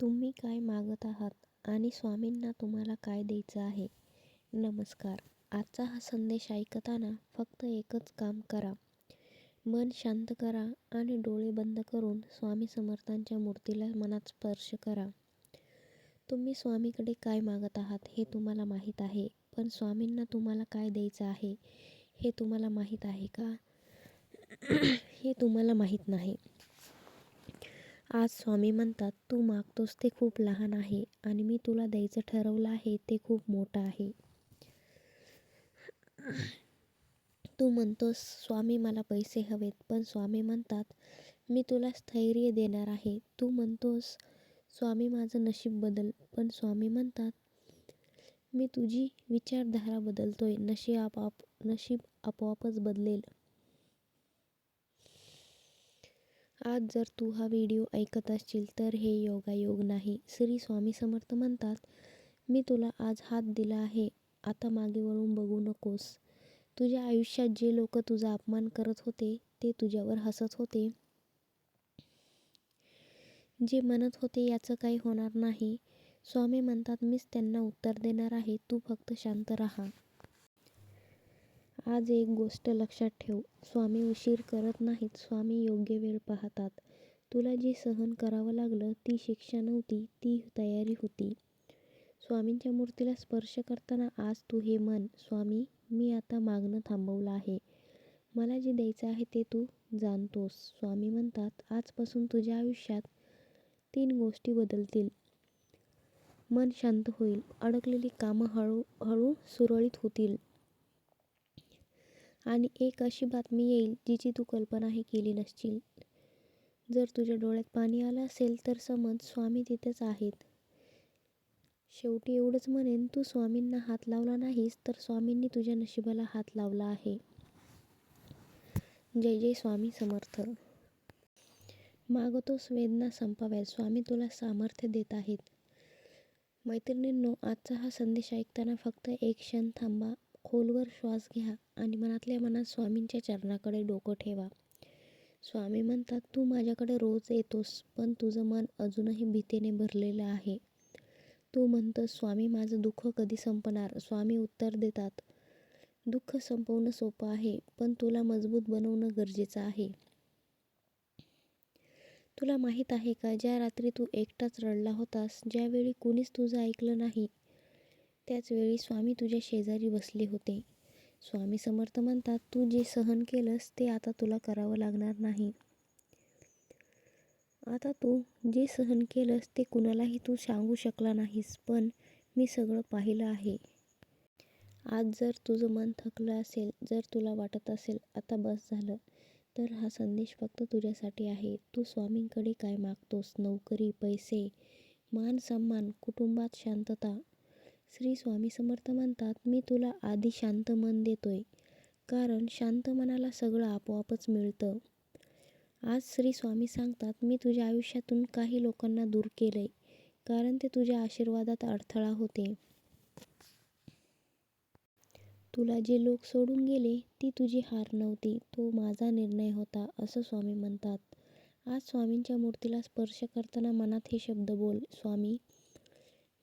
तुम्ही काय मागत आहात आणि स्वामींना तुम्हाला काय द्यायचं आहे? नमस्कार. आजचा हा संदेश ऐकताना फक्त एकच काम करा. मन शांत करा आणि डोळे बंद करून स्वामी समर्थांच्या मूर्तीला मनात स्पर्श करा. तुम्ही स्वामीकडे काय मागत आहात हे तुम्हाला माहीत आहे पण स्वामींना तुम्हाला काय द्यायचं आहे हे तुम्हाला माहीत आहे का? हे तुम्हाला माहीत नाही. आज स्वामी म्हणतात तू मागतोस ते खूप लहान आहे आणि मी तुला द्यायचं ठरवलं आहे ते खूप मोठं आहे. तू म्हणतोस स्वामी मला पैसे हवेत. पण स्वामी म्हणतात मी तुला स्थैर्य देणार आहे. तू म्हणतोस स्वामी माझं नशीब बदल. पण स्वामी म्हणतात मी तुझी विचारधारा बदलतोय. नशीब आपोआप नशीब आपोआपच बदलेल. आज जर तू हा व्हिडिओ ऐकत असशील तर हे योगायोग नाही. श्री स्वामी समर्थ म्हणतात मी तुला आज हात दिला आहे आता मागे वळून बघू नकोस. तुझ्या आयुष्यात जे लोक तुझा अपमान करत होते ते तुझ्यावर हसत होते. जे म्हणत होते याचं काही होणार नाही. स्वामी म्हणतात मीच त्यांना उत्तर देणार आहे. तू फक्त शांत राहा. आज एक गोष्ट लक्षात ठेव. स्वामी उशीर करत नाहीत स्वामी योग्य वेळ पाहतात. तुला जे सहन करावं लागलं ती शिक्षा नव्हती ती तयारी होती. स्वामींच्या मूर्तीला स्पर्श करताना आज तू हे म्हण स्वामी मी आता मागणं थांबवलं आहे. मला जे द्यायचं आहे ते तू जाणतोस. स्वामी म्हणतात आजपासून तुझ्या आयुष्यात तीन गोष्टी बदलतील. मन शांत होईल. अडकलेली कामं हळूहळू सुरळीत होतील. आणि एक अशी बातमी येईल जिची तू कल्पनाही केली नसशील. जर तुझ्या डोळ्यात पाणी आलं असेल तर समज स्वामी तिथेच आहेत. शेवटी एवढंच म्हणेन तू स्वामींना हात लावला नाहीस तर स्वामींनी तुझ्या नशिबाला हात लावला आहे. जय जय स्वामी समर्थ. मागतोस वेदना संपाव्यात स्वामी तुला सामर्थ्य देत आहेत. मैत्रिणींनो आजचा हा संदेश ऐकताना फक्त एक क्षण थांबा. खोलवर श्वास घ्या आणि मनातल्या मनात स्वामींच्या चरणाकडे डोकं ठेवा. स्वामी म्हणतात तू माझ्याकडे रोज येतोस पण तुझं मन अजूनही भीतीने भरलेलं आहे. तू म्हणतोस स्वामी माझं दुःख कधी संपणार स्वामी उत्तर देतात दुःख संपवणं सोपं आहे पण तुला मजबूत बनवणं गरजेचं आहे. तुला माहीत आहे का ज्या रात्री तू एकटाच रडला होतास ज्यावेळी कुणीच तुझं ऐकलं नाही त्याचवेळी स्वामी तुझ्या शेजारी बसले होते. स्वामी समर्थ म्हणतात तू जे सहन केलंस ते आता तुला करावं लागणार नाही. आता तू जे सहन केलंस ते कुणालाही तू सांगू शकला नाहीस पण मी सगळं पाहिलं आहे. आज जर तुझं मन थकलं असेल जर तुला वाटत असेल आता बस झालं तर हा संदेश फक्त तुझ्यासाठी आहे. तू स्वामींकडे काय मागतोस? नोकरी पैसे मान सन्मान कुटुंबात शांतता श्री स्वामी समर्थ म्हणतात मी तुला आधी शांत मन देतोय कारण शांत मनाला सगळं आपोआपच मिळतं. आज श्री स्वामी सांगतात मी तुझ्या आयुष्यातून काही लोकांना दूर केलंय कारण ते तुझ्या आशीर्वादात अडथळा होते. तुला जे लोक सोडून गेले ती तुझी हार नव्हती तो माझा निर्णय होता असं स्वामी म्हणतात. आज स्वामींच्या मूर्तीला स्पर्श करताना मनात हे शब्द बोल स्वामी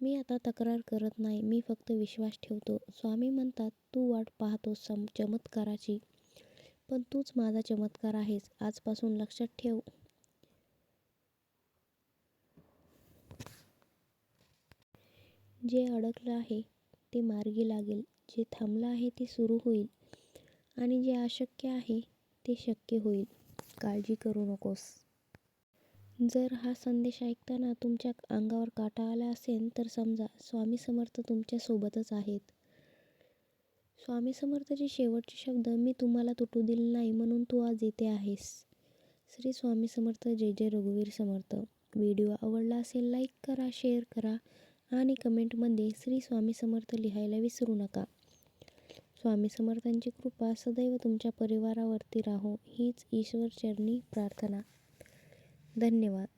मी आता तक्रार करत नाही मी फक्त विश्वास ठेवतो. स्वामी म्हणतात तू वाट पाहतोस सम चमत्काराची. पण तूच माझा चमत्कार आहेस. आजपासून लक्षात ठेव. जे अडकलं आहे ते मार्गी लागेल. जे थांबलं आहे ते सुरू होईल. आणि जे अशक्य आहे ते शक्य होईल. काळजी करू नकोस. जर हा संदेश ऐकताना तुमच्या अंगावर काटा आला असेल तर समजा स्वामी समर्थ तुमच्यासोबतच आहेत. स्वामी समर्थचे शेवटचे शब्द मी तुम्हाला तुटू दिले नाही म्हणून तू आज येथे आहेस. श्री स्वामी समर्थ जय जय रघुवीर समर्थ. व्हिडिओ आवडला असेल लाईक करा शेअर करा आणि कमेंटमध्ये श्री स्वामी समर्थ लिहायला विसरू नका. स्वामी समर्थांची कृपा सदैव तुमच्या परिवारावरती राहो. हीच ईश्वरचरणी प्रार्थना. धन्यवाद